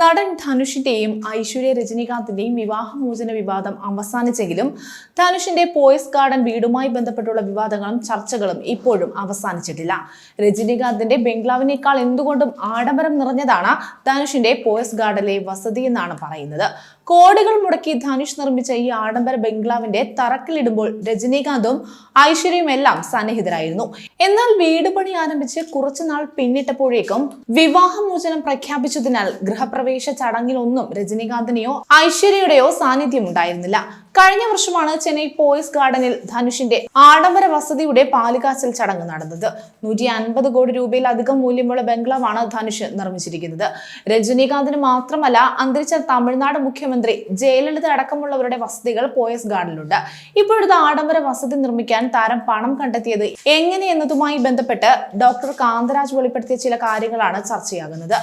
നടൻ ധനുഷിന്റെയും ഐശ്വര്യ രജനീകാന്തിന്റെയും വിവാഹമോചന വിവാദം അവസാനിച്ചെങ്കിലും ധനുഷിന്റെ പോയസ് ഗാർഡൻ വീടുമായി ബന്ധപ്പെട്ടുള്ള വിവാദങ്ങളും ചർച്ചകളും ഇപ്പോഴും അവസാനിച്ചിട്ടില്ല. രജനീകാന്തിന്റെ ബംഗ്ലാവിനേക്കാൾ എന്തുകൊണ്ടും ആഡംബരം നിറഞ്ഞതാണ് ധനുഷിന്റെ പോയസ് ഗാർഡനിലെ വസതി എന്നാണ് പറയുന്നത്. കോടികൾ മുടക്കി ധനുഷ് നിർമ്മിച്ച ഈ ആഡംബര ബംഗ്ലാവിന്റെ തറക്കിലിടുമ്പോൾ രജനീകാന്തും ഐശ്വര്യയും എല്ലാം സന്നിഹിതരായിരുന്നു. എന്നാൽ വീട് പണി ആരംഭിച്ച് കുറച്ചുനാൾ പിന്നിട്ടപ്പോഴേക്കും വിവാഹമോചനം പ്രഖ്യാപിച്ചതിനാൽ ഗൃഹപ്രവേശ ചടങ്ങിലൊന്നും രജനീകാന്തിനെയോ ഐശ്വര്യയുടെയോ സാന്നിധ്യം ഉണ്ടായിരുന്നില്ല കഴിഞ്ഞ വർഷമാണ് ചെന്നൈ പോയിസ് ഗാർഡനിൽ ധനുഷിന്റെ ആഡംബര വസതിയുടെ പാലുകാച്ചൽ ചടങ്ങ് നടന്നത്. നൂറ്റി അൻപത് കോടി രൂപയിലധികം മൂല്യമുള്ള ബംഗ്ലാവാണ് ധനുഷ് നിർമ്മിച്ചിരിക്കുന്നത്. രജനീകാന്തിന് മാത്രമല്ല അന്തരിച്ച തമിഴ്നാട് മുഖ്യമന്ത്രി ജയലളിത അടക്കമുള്ളവരുടെ വസതികൾ പോയസ് ഗാർഡിലുണ്ട്. ഇപ്പോഴത്തെ ആഡംബര വസതി നിർമ്മിക്കാൻ താരം പണം കണ്ടെത്തിയത് എങ്ങനെയെന്നതുമായി ബന്ധപ്പെട്ട് ഡോക്ടർ കാന്തരാജ് വെളിപ്പെടുത്തിയ ചില കാര്യങ്ങളാണ് ചർച്ചയാകുന്നത്.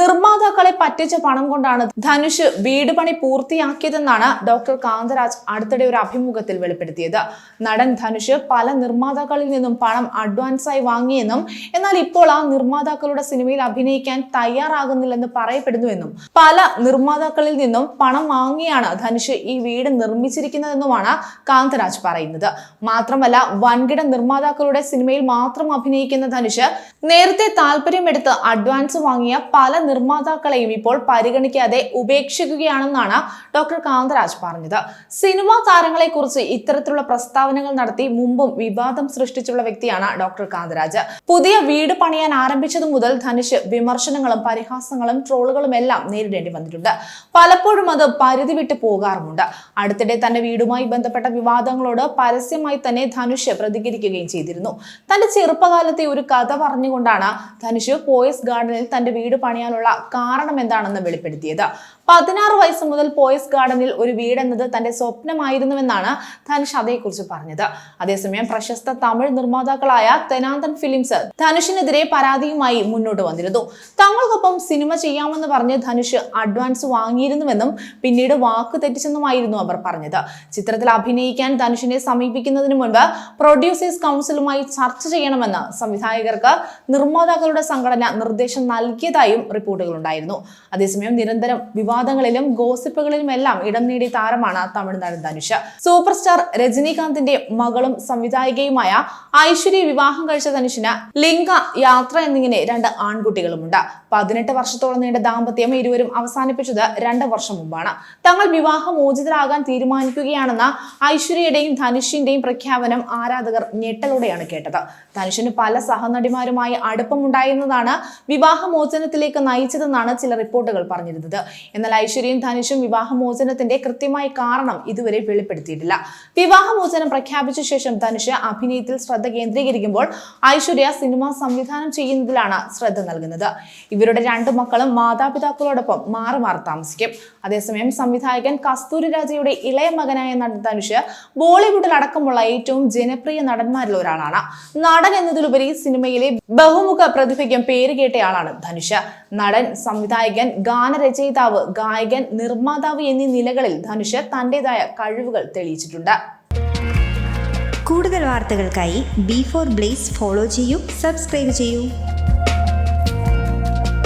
നിർമ്മാതാക്കളെ പറ്റിച്ച പണം കൊണ്ടാണ് ധനുഷ് വീട് പണി പൂർത്തിയാക്കിയതെന്നാണ് ഡോക്ടർ കാന്തരാജ് അടുത്തിടെ ഒരു അഭിമുഖത്തിൽ വെളിപ്പെടുത്തിയത്. നടൻ ധനുഷ് പല നിർമ്മാതാക്കളിൽ നിന്നും പണം അഡ്വാൻസായി വാങ്ങിയെന്നും എന്നാൽ ഇപ്പോൾ ആ നിർമ്മാതാക്കളുടെ സിനിമയിൽ അഭിനയിക്കാൻ തയ്യാറാകുന്നില്ലെന്ന് പറയപ്പെടുന്നുവെന്നും പല നിർമ്മാതാക്കളിൽ നിന്നും പണം വാങ്ങിയാണ് ധനുഷ് ഈ വീട് നിർമ്മിച്ചിരിക്കുന്നതെന്നുമാണ് കാന്തരാജ് പറയുന്നത്. മാത്രമല്ല വൻകിട നിർമ്മാതാക്കളുടെ സിനിമയിൽ മാത്രം അഭിനയിക്കുന്ന ധനുഷ് നേരത്തെ താല്പര്യമെടുത്ത് അഡ്വാൻസ് വാങ്ങിയ പല നിർമ്മാതാക്കളെയും ഇപ്പോൾ പരിഗണിക്കാതെ ഉപേക്ഷിക്കുകയാണെന്നാണ് ഡോക്ടർ കാന്തരാജ് പറഞ്ഞത്. സിനിമാ താരങ്ങളെ കുറിച്ച് ഇത്തരത്തിലുള്ള പ്രസ്താവനകൾ നടത്തി മുമ്പും വിവാദം സൃഷ്ടിച്ചുള്ള വ്യക്തിയാണ് ഡോക്ടർ കാന്തരാജ്. പുതിയ വീട് പണിയാൻ ആരംഭിച്ചതു മുതൽ ധനുഷ് വിമർശനങ്ങളും പരിഹാസങ്ങളും ട്രോളുകളും എല്ലാം നേരിടേണ്ടി വന്നിട്ടുണ്ട്. പലപ്പോഴും അത് പരിധി വിട്ട് പോകാറുമുണ്ട്. അടുത്തിടെ തന്റെ വീടുമായി ബന്ധപ്പെട്ട വിവാദങ്ങളോട് പരസ്യമായി തന്നെ ധനുഷ് പ്രതികരിക്കുകയും ചെയ്തിരുന്നു. തന്റെ ചെറുപ്പകാലത്തെ ഒരു കഥ പറഞ്ഞുകൊണ്ടാണ് ധനുഷ് പോയസ് ഗാർഡനിൽ തന്റെ വീട് പണിയാനുള്ള കാരണം എന്താണെന്ന് വെളിപ്പെടുത്തിയത്. പതിനാറ് വയസ്സ് മുതൽ പോയസ് ഗാർഡനിൽ ഒരു വീടെന്നത് തന്റെ സ്വപ്നമായിരുന്നുവെന്നാണ് ധനുഷ് അതേക്കുറിച്ച് പറഞ്ഞത്. അതേസമയം പ്രശസ്ത തമിഴ് നിർമ്മാതാക്കളായ തെനാന്തൻ ഫിലിംസ് ധനുഷിനെതിരെ പരാതിയുമായി മുന്നോട്ട് വന്നിരുന്നു. തങ്ങൾക്കൊപ്പം സിനിമ ചെയ്യാമെന്ന് പറഞ്ഞ് ധനുഷ് അഡ്വാൻസ് വാങ്ങിയിരുന്നുവെന്നും പിന്നീട് വാക്ക് തെറ്റിച്ചെന്നുമായിരുന്നു അവർ പറഞ്ഞത്. ചിത്രത്തിൽ അഭിനയിക്കാൻ ധനുഷിനെ സമീപിക്കുന്നതിന് മുൻപ് പ്രൊഡ്യൂസേഴ്സ് കൗൺസിലുമായി ചർച്ച ചെയ്യണമെന്ന് സംവിധായകർക്ക് നിർമ്മാതാക്കളുടെ സംഘടന നിർദ്ദേശം നൽകിയതായും റിപ്പോർട്ടുകളുണ്ടായിരുന്നു. അതേസമയം നിരന്തരം വിവാദങ്ങളിലും ഗോസിപ്പുകളിലും എല്ലാം ഇടം നേടിയ താരമാണ് തമിഴ്നാട് ധനുഷ്. സൂപ്പർ സ്റ്റാർ രജനീകാന്തിന്റെ മകളും സംവിധായികയുമായ ഐശ്വര്യ വിവാഹം കഴിച്ച ധനുഷിന് ലിംഗ യാത്ര എന്നിങ്ങനെ രണ്ട് ആൺകുട്ടികളുമുണ്ട്. പതിനെട്ട് വർഷത്തോളം നീണ്ട ദാമ്പത്യം ഇരുവരും അവസാനിപ്പിച്ചത് രണ്ട് വർഷം മുമ്പാണ്. തങ്ങൾ വിവാഹമോചിതരാകാൻ തീരുമാനിക്കുകയാണെന്ന ഐശ്വര്യയുടെയും ധനുഷിന്റെയും പ്രഖ്യാപനം ആരാധകർ ഞെട്ടലോടെയാണ് കേട്ടത്. ധനുഷിന് പല സഹനടിമാരുമായി അടുപ്പമുണ്ടായിരുന്നതാണ് വിവാഹമോചനത്തിലേക്ക് നയിച്ചതെന്നാണ് ചില റിപ്പോർട്ടുകൾ പറഞ്ഞിരുന്നത്. എന്നാൽ ഐശ്വര്യയും ധനുഷും വിവാഹമോചനത്തിന്റെ കൃത്യമായ കാരണം ഇതുവരെ വെളിപ്പെടുത്തിയിട്ടില്ല. വിവാഹമോചനം പ്രഖ്യാപിച്ച ശേഷം ധനുഷ് അഭിനയത്തിൽ ശ്രദ്ധ കേന്ദ്രീകരിക്കുമ്പോൾ ഐശ്വര്യ സിനിമ സംവിധാനം ചെയ്യുന്നതിലാണ് ശ്രദ്ധ നൽകുന്നത്. ഇവരുടെ രണ്ടു മക്കളും മാതാപിതാക്കളോടൊപ്പം മാറി മാറി താമസിക്കും. അതേസമയം സംവിധായകൻ കസ്തൂരി രാജയുടെ ഇളയ മകനായ നടൻ ധനുഷ് ബോളിവുഡിൽ അടക്കമുള്ള ഏറ്റവും ജനപ്രിയ നടന്മാരിൽ ഒരാളാണ്. നടൻ എന്നതിലുപരി സിനിമയിലെ ബഹുമുഖ പ്രതിഭയ്ക്കും പേര് കേട്ടയാളാണ് ധനുഷ്. നടൻ സംവിധായകൻ ഗാനരചയിതാവ് ഗായകൻ നിർമ്മാതാവ് എന്നീ നിലകളിൽ ധനുഷ് തന്റേതായ കഴിവുകൾ തെളിയിച്ചിട്ടുണ്ട്. കൂടുതൽ വാർത്തകൾക്കായി ബി ഫോർ ബ്ലേസ് ഫോളോ ചെയ്യൂ സബ്സ്ക്രൈബ് ചെയ്യൂ.